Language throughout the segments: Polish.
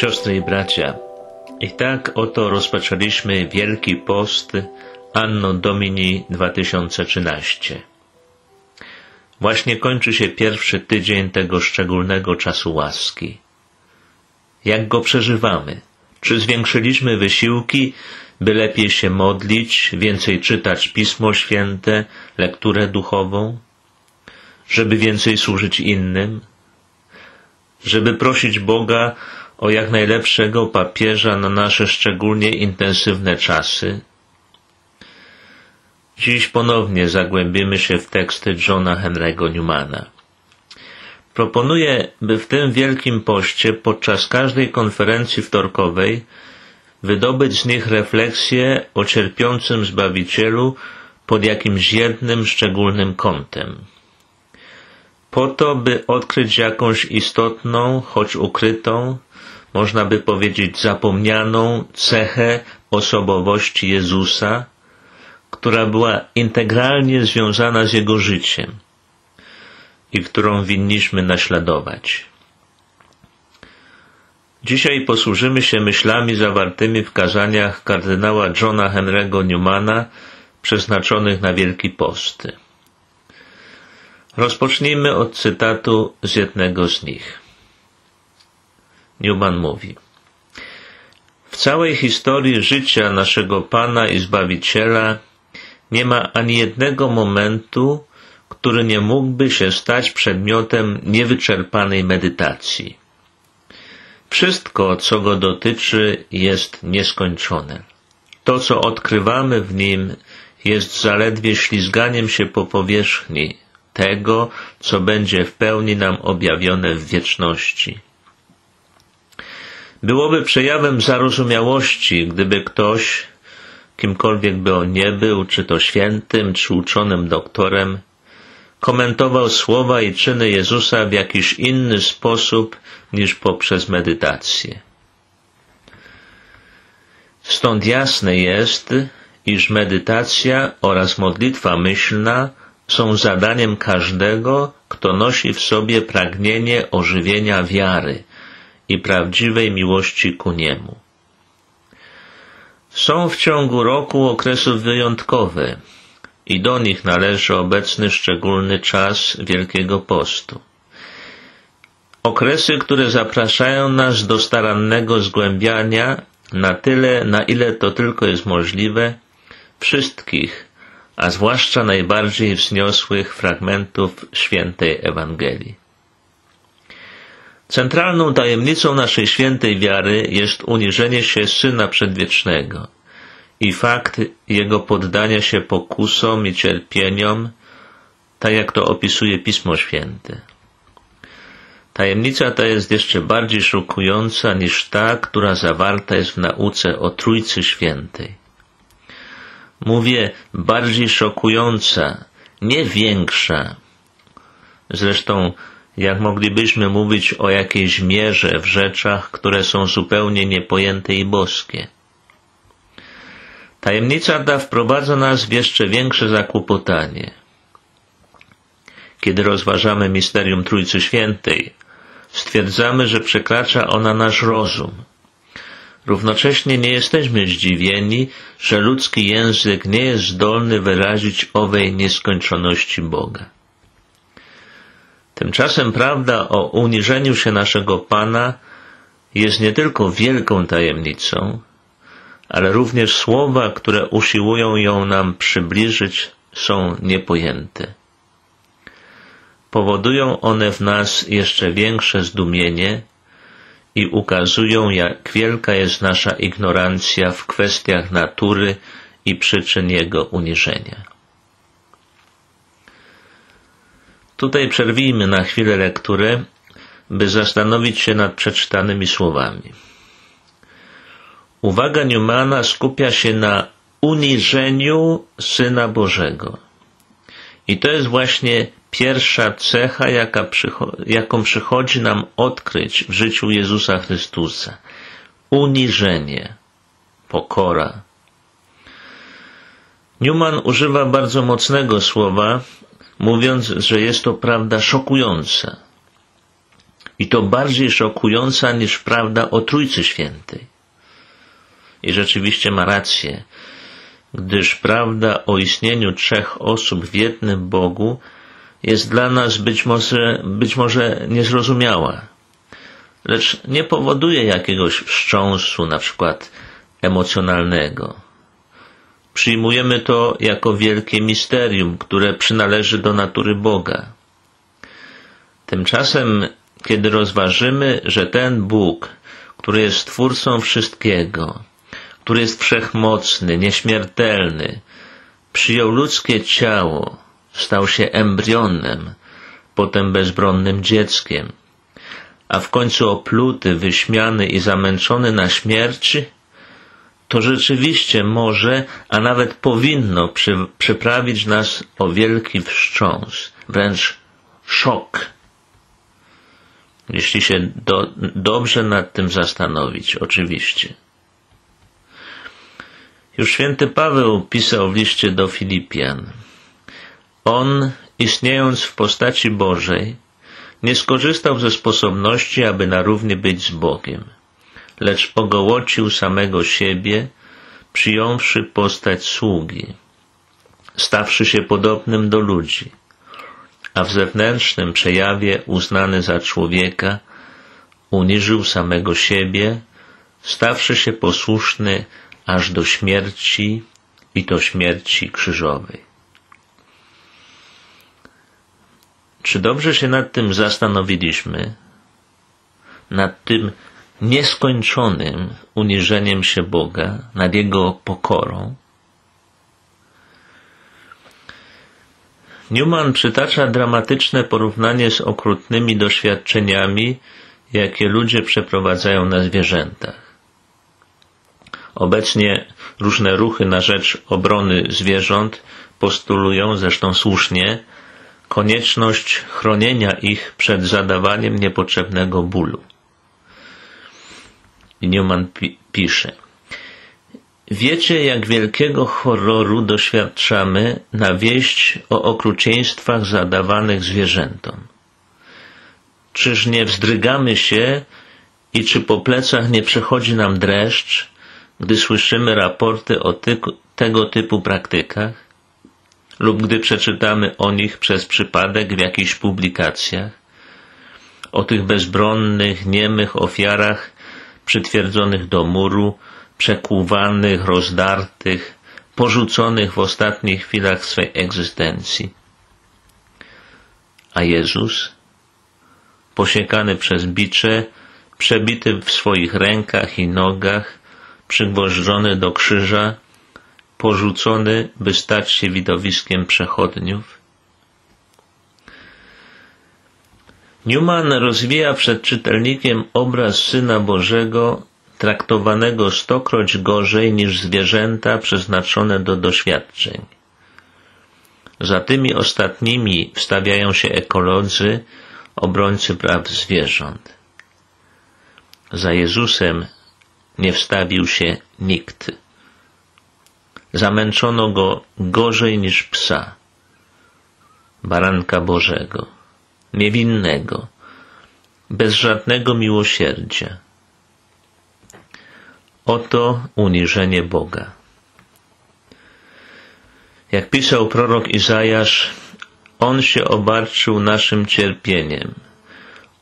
Siostry i bracia, i tak oto rozpoczęliśmy Wielki Post Anno Domini 2013. Właśnie kończy się pierwszy tydzień tego szczególnego czasu łaski. Jak go przeżywamy? Czy zwiększyliśmy wysiłki, by lepiej się modlić, więcej czytać Pismo Święte, lekturę duchową? Żeby więcej służyć innym? Żeby prosić Boga o jak najlepszego papieża na nasze szczególnie intensywne czasy? Dziś ponownie zagłębimy się w teksty Johna Henry'ego Newmana. Proponuję, by w tym Wielkim Poście podczas każdej konferencji wtorkowej wydobyć z nich refleksję o cierpiącym Zbawicielu pod jakimś jednym szczególnym kątem. Po to, by odkryć jakąś istotną, choć ukrytą, można by powiedzieć zapomnianą cechę osobowości Jezusa, która była integralnie związana z Jego życiem i którą winniśmy naśladować. Dzisiaj posłużymy się myślami zawartymi w kazaniach kardynała Johna Henry'ego Newmana przeznaczonych na Wielki Posty. Rozpocznijmy od cytatu z jednego z nich. Newman mówi W całej historii życia naszego Pana i Zbawiciela nie ma ani jednego momentu, który nie mógłby się stać przedmiotem niewyczerpanej medytacji. Wszystko, co go dotyczy, jest nieskończone. To, co odkrywamy w nim, jest zaledwie ślizganiem się po powierzchni tego, co będzie w pełni nam objawione w wieczności. Byłoby przejawem zarozumiałości, gdyby ktoś, kimkolwiek by on nie był, czy to świętym, czy uczonym doktorem, komentował słowa i czyny Jezusa w jakiś inny sposób niż poprzez medytację. Stąd jasne jest, iż medytacja oraz modlitwa myślna są zadaniem każdego, kto nosi w sobie pragnienie ożywienia wiary i prawdziwej miłości ku niemu. Są w ciągu roku okresy wyjątkowe i do nich należy obecny szczególny czas Wielkiego Postu. Okresy, które zapraszają nas do starannego zgłębiania na tyle, na ile to tylko jest możliwe, wszystkich, a zwłaszcza najbardziej wzniosłych fragmentów świętej Ewangelii. Centralną tajemnicą naszej świętej wiary jest uniżenie się Syna Przedwiecznego i fakt Jego poddania się pokusom i cierpieniom, tak jak to opisuje Pismo Święte. Tajemnica ta jest jeszcze bardziej szokująca niż ta, która zawarta jest w nauce o Trójcy Świętej. Mówię bardziej szokująca, nie większa. Zresztą jak moglibyśmy mówić o jakiejś mierze w rzeczach, które są zupełnie niepojęte i boskie. Tajemnica ta wprowadza nas w jeszcze większe zakłopotanie. Kiedy rozważamy misterium Trójcy Świętej, stwierdzamy, że przekracza ona nasz rozum. Równocześnie nie jesteśmy zdziwieni, że ludzki język nie jest zdolny wyrazić owej nieskończoności Boga. Tymczasem prawda o uniżeniu się naszego Pana jest nie tylko wielką tajemnicą, ale również słowa, które usiłują ją nam przybliżyć, są niepojęte. Powodują one w nas jeszcze większe zdumienie i ukazują, jak wielka jest nasza ignorancja w kwestiach natury i przyczyn jego uniżenia. Tutaj przerwijmy na chwilę lekturę, by zastanowić się nad przeczytanymi słowami. Uwaga Newmana skupia się na uniżeniu Syna Bożego. I to jest właśnie pierwsza cecha, jaka przycho jaką przychodzi nam odkryć w życiu Jezusa Chrystusa. Uniżenie, pokora. Newman używa bardzo mocnego słowa, mówiąc, że jest to prawda szokująca. I to bardziej szokująca niż prawda o Trójcy Świętej. I rzeczywiście ma rację, gdyż prawda o istnieniu trzech osób w jednym Bogu jest dla nas być może, być może niezrozumiała, lecz nie powoduje jakiegoś wstrząsu, na przykład emocjonalnego. Przyjmujemy to jako wielkie misterium, które przynależy do natury Boga. Tymczasem, kiedy rozważymy, że ten Bóg, który jest Twórcą wszystkiego, który jest wszechmocny, nieśmiertelny, przyjął ludzkie ciało, stał się embrionem, potem bezbronnym dzieckiem, a w końcu opluty, wyśmiany i zamęczony na śmierć, to rzeczywiście może, a nawet powinno przy, przyprawić nas o wielki wstrząs, wręcz szok. Jeśli się do, dobrze nad tym zastanowić, oczywiście. Już święty Paweł pisał w liście do Filipian. On, istniejąc w postaci Bożej, nie skorzystał ze sposobności, aby na równi być z Bogiem, lecz ogołocił samego siebie, przyjąwszy postać sługi, stawszy się podobnym do ludzi, a w zewnętrznym przejawie uznany za człowieka, uniżył samego siebie, stawszy się posłuszny aż do śmierci i to śmierci krzyżowej. Czy dobrze się nad tym zastanowiliśmy? Nad tym nieskończonym uniżeniem się Boga, nad Jego pokorą? Newman przytacza dramatyczne porównanie z okrutnymi doświadczeniami, jakie ludzie przeprowadzają na zwierzętach. Obecnie różne ruchy na rzecz obrony zwierząt postulują, zresztą słusznie, konieczność chronienia ich przed zadawaniem niepotrzebnego bólu. Newman pi pisze. Wiecie, jak wielkiego horroru doświadczamy na wieść o okrucieństwach zadawanych zwierzętom. Czyż nie wzdrygamy się i czy po plecach nie przechodzi nam dreszcz, gdy słyszymy raporty o ty tego typu praktykach lub gdy przeczytamy o nich przez przypadek w jakichś publikacjach, o tych bezbronnych, niemych ofiarach przytwierdzonych do muru, przekłuwanych, rozdartych, porzuconych w ostatnich chwilach swej egzystencji. A Jezus, posiekany przez bicze, przebity w swoich rękach i nogach, przygwożdżony do krzyża, porzucony, by stać się widowiskiem przechodniów? Newman rozwija przed czytelnikiem obraz Syna Bożego, traktowanego stokroć gorzej niż zwierzęta przeznaczone do doświadczeń. Za tymi ostatnimi wstawiają się ekolodzy, obrońcy praw zwierząt. Za Jezusem nie wstawił się nikt. Zamęczono go gorzej niż psa, baranka Bożego, niewinnego, bez żadnego miłosierdzia. Oto uniżenie Boga. Jak pisał prorok Izajasz, On się obarczył naszym cierpieniem,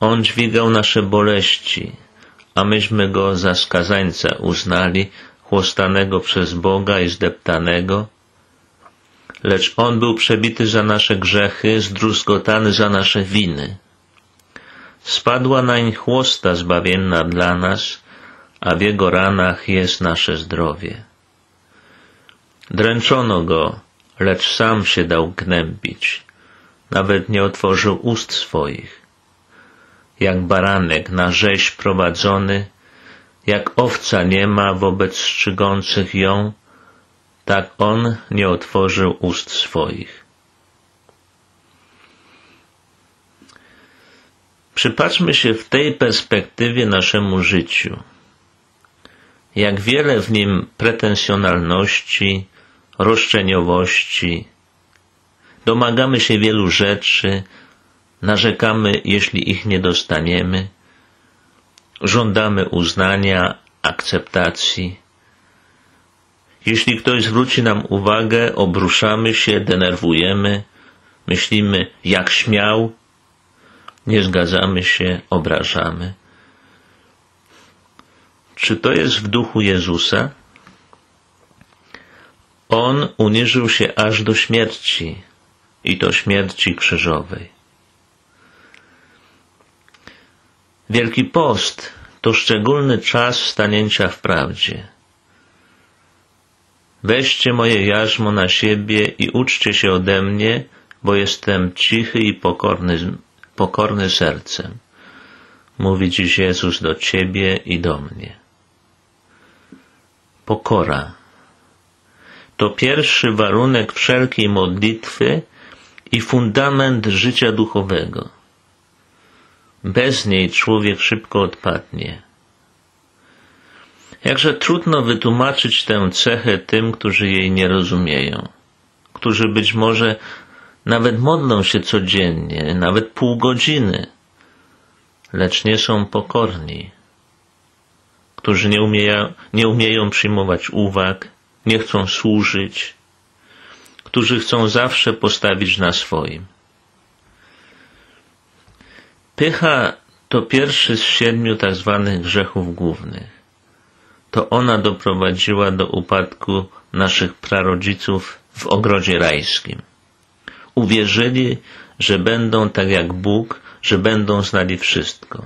On dźwigał nasze boleści, a myśmy go za skazańca uznali, chłostanego przez Boga i zdeptanego, lecz On był przebity za nasze grzechy, zdruzgotany za nasze winy. Spadła nań chłosta zbawienna dla nas, a w Jego ranach jest nasze zdrowie. Dręczono Go, lecz sam się dał gnębić, nawet nie otworzył ust swoich. Jak baranek na rzeź prowadzony, jak owca nie ma wobec strzygących ją, tak on nie otworzył ust swoich. Przypatrzmy się w tej perspektywie naszemu życiu. Jak wiele w nim pretensjonalności, roszczeniowości, domagamy się wielu rzeczy, narzekamy, jeśli ich nie dostaniemy, żądamy uznania, akceptacji. Jeśli ktoś zwróci nam uwagę, obruszamy się, denerwujemy, myślimy, jak śmiał, nie zgadzamy się, obrażamy. Czy to jest w duchu Jezusa? On uniżył się aż do śmierci i to śmierci krzyżowej. Wielki Post to szczególny czas stanięcia w prawdzie. Weźcie moje jarzmo na siebie i uczcie się ode mnie, bo jestem cichy i pokorny, pokorny sercem. Mówi dziś Jezus do Ciebie i do mnie. Pokora. To pierwszy warunek wszelkiej modlitwy i fundament życia duchowego. Bez niej człowiek szybko odpadnie. Jakże trudno wytłumaczyć tę cechę tym, którzy jej nie rozumieją, którzy być może nawet modlą się codziennie, nawet pół godziny, lecz nie są pokorni, którzy nie umieją, nie umieją przyjmować uwag, nie chcą służyć, którzy chcą zawsze postawić na swoim. Pycha to pierwszy z siedmiu tak zwanych grzechów głównych. To ona doprowadziła do upadku naszych prarodziców w ogrodzie rajskim. Uwierzyli, że będą tak jak Bóg, że będą znali wszystko.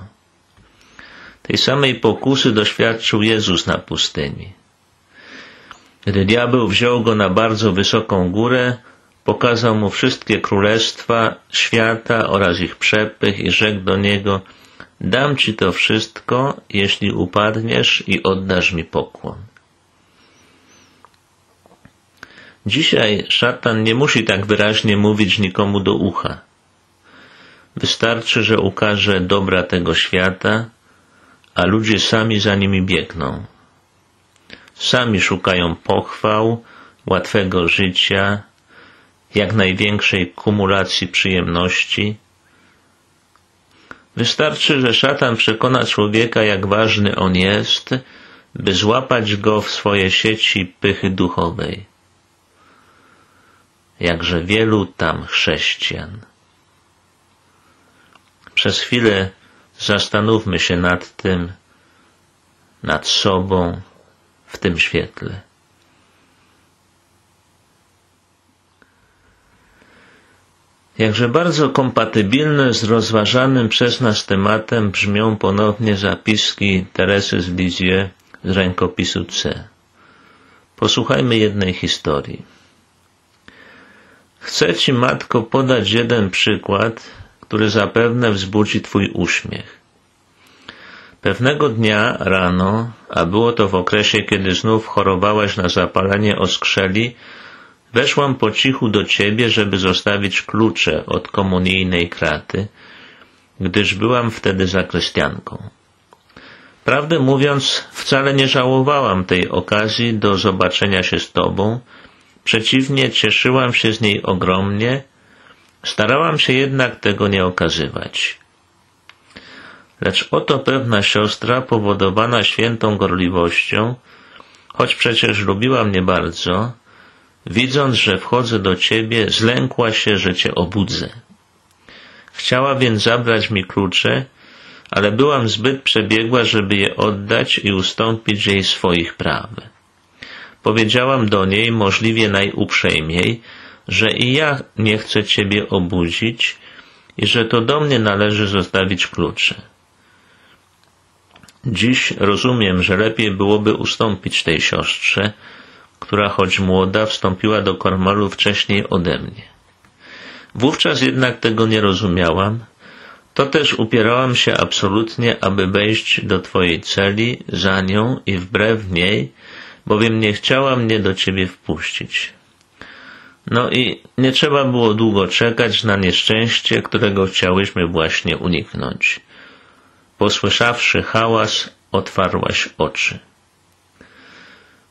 Tej samej pokusy doświadczył Jezus na pustyni. Gdy diabeł wziął go na bardzo wysoką górę, pokazał mu wszystkie królestwa świata oraz ich przepych i rzekł do niego, dam ci to wszystko, jeśli upadniesz i oddasz mi pokłon. Dzisiaj szatan nie musi tak wyraźnie mówić nikomu do ucha. Wystarczy, że ukaże dobra tego świata, a ludzie sami za nimi biegną. Sami szukają pochwał, łatwego życia, jak największej kumulacji przyjemności. Wystarczy, że szatan przekona człowieka, jak ważny on jest, by złapać go w swoje sieci pychy duchowej. Jakże wielu tam chrześcijan. Przez chwilę zastanówmy się nad tym, nad sobą w tym świetle. Jakże bardzo kompatybilne z rozważanym przez nas tematem brzmią ponownie zapiski Teresy z Lizie z rękopisu C. Posłuchajmy jednej historii. Chcę Ci, Matko, podać jeden przykład, który zapewne wzbudzi Twój uśmiech. Pewnego dnia rano, a było to w okresie, kiedy znów chorowałaś na zapalenie oskrzeli, Weszłam po cichu do ciebie, żeby zostawić klucze od komunijnej kraty, gdyż byłam wtedy zakrestianką. Prawdę mówiąc, wcale nie żałowałam tej okazji do zobaczenia się z tobą, przeciwnie, cieszyłam się z niej ogromnie, starałam się jednak tego nie okazywać. Lecz oto pewna siostra, powodowana świętą gorliwością, choć przecież lubiła mnie bardzo, Widząc, że wchodzę do ciebie, zlękła się, że cię obudzę. Chciała więc zabrać mi klucze, ale byłam zbyt przebiegła, żeby je oddać i ustąpić jej swoich praw. Powiedziałam do niej możliwie najuprzejmiej, że i ja nie chcę ciebie obudzić i że to do mnie należy zostawić klucze. Dziś rozumiem, że lepiej byłoby ustąpić tej siostrze, która choć młoda wstąpiła do Kormalu wcześniej ode mnie. Wówczas jednak tego nie rozumiałam, to też upierałam się absolutnie, aby wejść do Twojej celi za nią i wbrew niej, bowiem nie chciała mnie do Ciebie wpuścić. No i nie trzeba było długo czekać na nieszczęście, którego chciałyśmy właśnie uniknąć. Posłyszawszy hałas, otwarłaś oczy.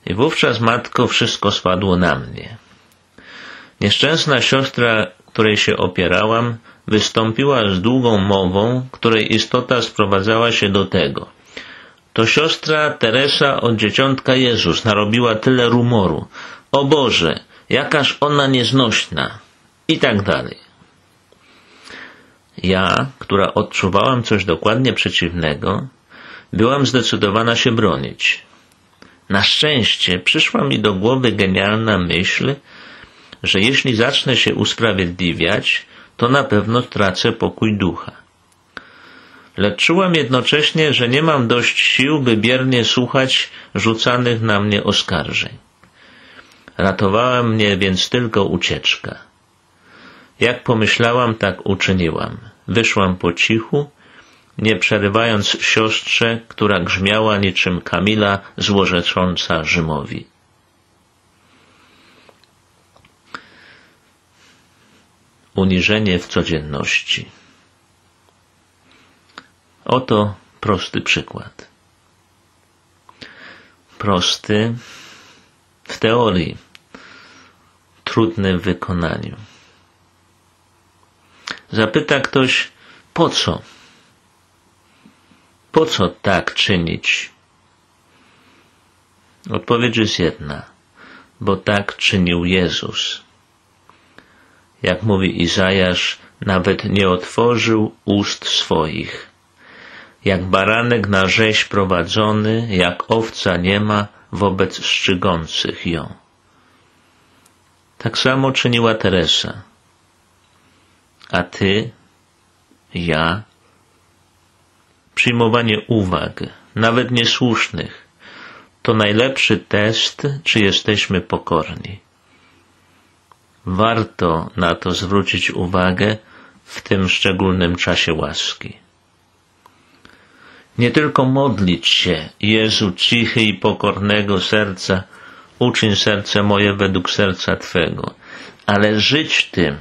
I wówczas, matko, wszystko spadło na mnie. Nieszczęsna siostra, której się opierałam, wystąpiła z długą mową, której istota sprowadzała się do tego. To siostra Teresa od dzieciątka Jezus narobiła tyle rumoru. O Boże, jakaż ona nieznośna. I tak dalej. Ja, która odczuwałam coś dokładnie przeciwnego, byłam zdecydowana się bronić. Na szczęście przyszła mi do głowy genialna myśl, że jeśli zacznę się usprawiedliwiać, to na pewno tracę pokój ducha. Lecz czułam jednocześnie, że nie mam dość sił, by biernie słuchać rzucanych na mnie oskarżeń. Ratowała mnie więc tylko ucieczka. Jak pomyślałam, tak uczyniłam. Wyszłam po cichu, nie przerywając siostrze, która grzmiała niczym Kamila złorzecząca Rzymowi. Uniżenie w codzienności. Oto prosty przykład. Prosty w teorii, trudny w wykonaniu. Zapyta ktoś, po co? Po co tak czynić? Odpowiedź jest jedna, bo tak czynił Jezus. Jak mówi Izajasz, nawet nie otworzył ust swoich. Jak baranek na rzeź prowadzony, jak owca nie ma wobec szczygących ją. Tak samo czyniła Teresa. A ty, ja, przyjmowanie uwag, nawet niesłusznych, to najlepszy test, czy jesteśmy pokorni. Warto na to zwrócić uwagę w tym szczególnym czasie łaski. Nie tylko modlić się, Jezu cichy i pokornego serca, uczyń serce moje według serca Twego, ale żyć tym,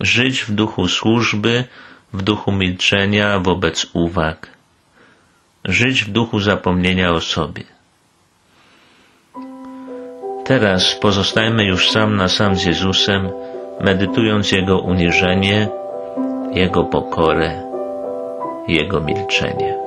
żyć w duchu służby, w duchu milczenia wobec uwag, żyć w duchu zapomnienia o sobie. Teraz pozostajemy już sam na sam z Jezusem, medytując Jego uniżenie, Jego pokorę, Jego milczenie.